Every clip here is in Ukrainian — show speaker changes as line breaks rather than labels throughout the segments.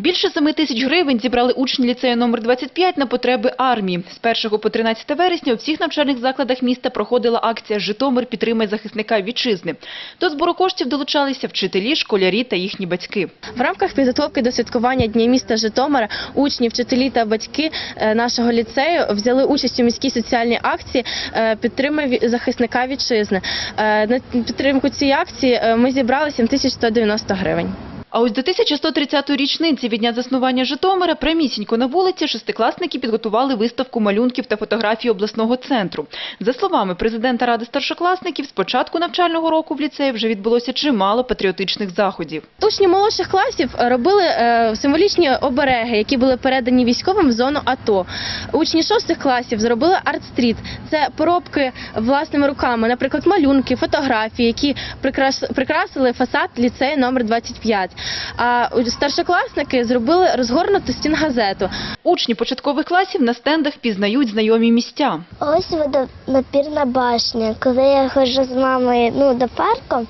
Більше 7 тисяч гривень зібрали учні ліцею номер 25 на потреби армії. З 1 по 13 вересня у всіх навчальних закладах міста проходила акція «Житомир підтримай захисника вітчизни». До збору коштів долучалися вчителі, школярі та їхні батьки.
В рамках підготовки до святкування Дня міста Житомира учні, вчителі та батьки е, нашого ліцею взяли участь у міській соціальній акції е, «Підтримай захисника вітчизни». Е, На підтримку цієї акції ми зібрали 7190 гривень.
А ось до 1130-ї річниці від дня заснування Житомира прямісінько на вулиці шестикласники підготували виставку малюнків та фотографій обласного центру. За словами президента Ради старшокласників, з початку навчального року в ліцеї вже відбулося чимало патріотичних заходів.
Учні молодших класів робили е, символічні обереги, які були передані військовим в зону АТО. Учні шостих класів зробили арт-стріт. Це поробки власними руками, наприклад, малюнки, фотографії, які прикрас- прикрасили фасад ліцею номер 25. А старшокласники зробили розгорнуту стінгазету.
Учні початкових класів на стендах пізнають знайомі місця.
Ось водонапірна башня. Коли я ходжу з мамою ну, до парку,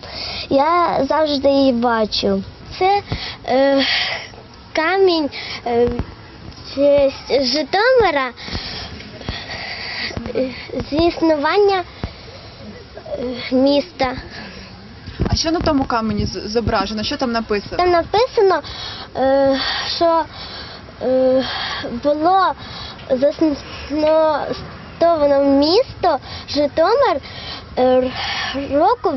я завжди її бачу. Це е, камінь е, з Житомира е, з існування е, міста.
А що на тому камені зображено? Що там написано?
Там написано, е, що е, було засновано місто Житомир е, року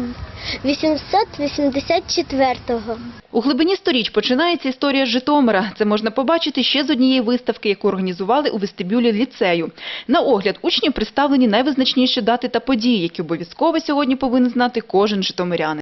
884-го.
У глибині сторіч починається історія Житомира. Це можна побачити ще з однієї виставки, яку організували у вестибюлі ліцею. На огляд учнів представлені найвизначніші дати та події, які обов'язково сьогодні повинен знати кожен житомирянин.